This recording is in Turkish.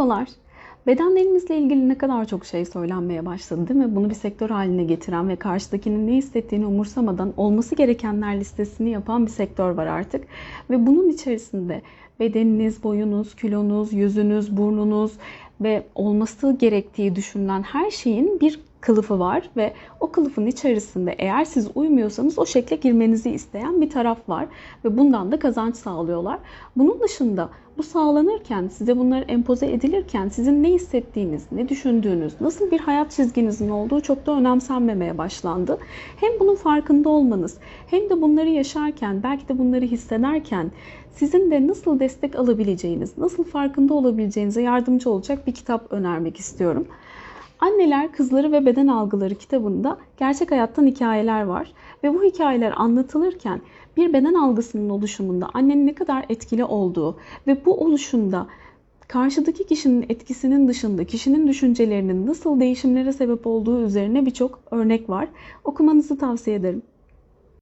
Merhabalar. Bedenlerimizle ilgili ne kadar çok şey söylenmeye başladı değil mi? Bunu bir sektör haline getiren ve karşıdakinin ne hissettiğini umursamadan olması gerekenler listesini yapan bir sektör var artık. Ve bunun içerisinde bedeniniz, boyunuz, kilonuz, yüzünüz, burnunuz ve olması gerektiği düşünülen her şeyin bir kılıfı var ve o kılıfın içerisinde eğer siz uymuyorsanız o şekle girmenizi isteyen bir taraf var ve bundan da kazanç sağlıyorlar. Bunun dışında bu sağlanırken, size bunlar empoze edilirken sizin ne hissettiğiniz, ne düşündüğünüz, nasıl bir hayat çizginizin olduğu çok da önemsenmemeye başlandı. Hem bunun farkında olmanız, hem de bunları yaşarken, belki de bunları hissederken sizin de nasıl destek alabileceğiniz, nasıl farkında olabileceğinize yardımcı olacak bir kitap önermek istiyorum. Anneler, Kızları ve Beden Algıları kitabında gerçek hayattan hikayeler var. Ve bu hikayeler anlatılırken bir beden algısının oluşumunda annenin ne kadar etkili olduğu ve bu oluşunda karşıdaki kişinin etkisinin dışında kişinin düşüncelerinin nasıl değişimlere sebep olduğu üzerine birçok örnek var. Okumanızı tavsiye ederim.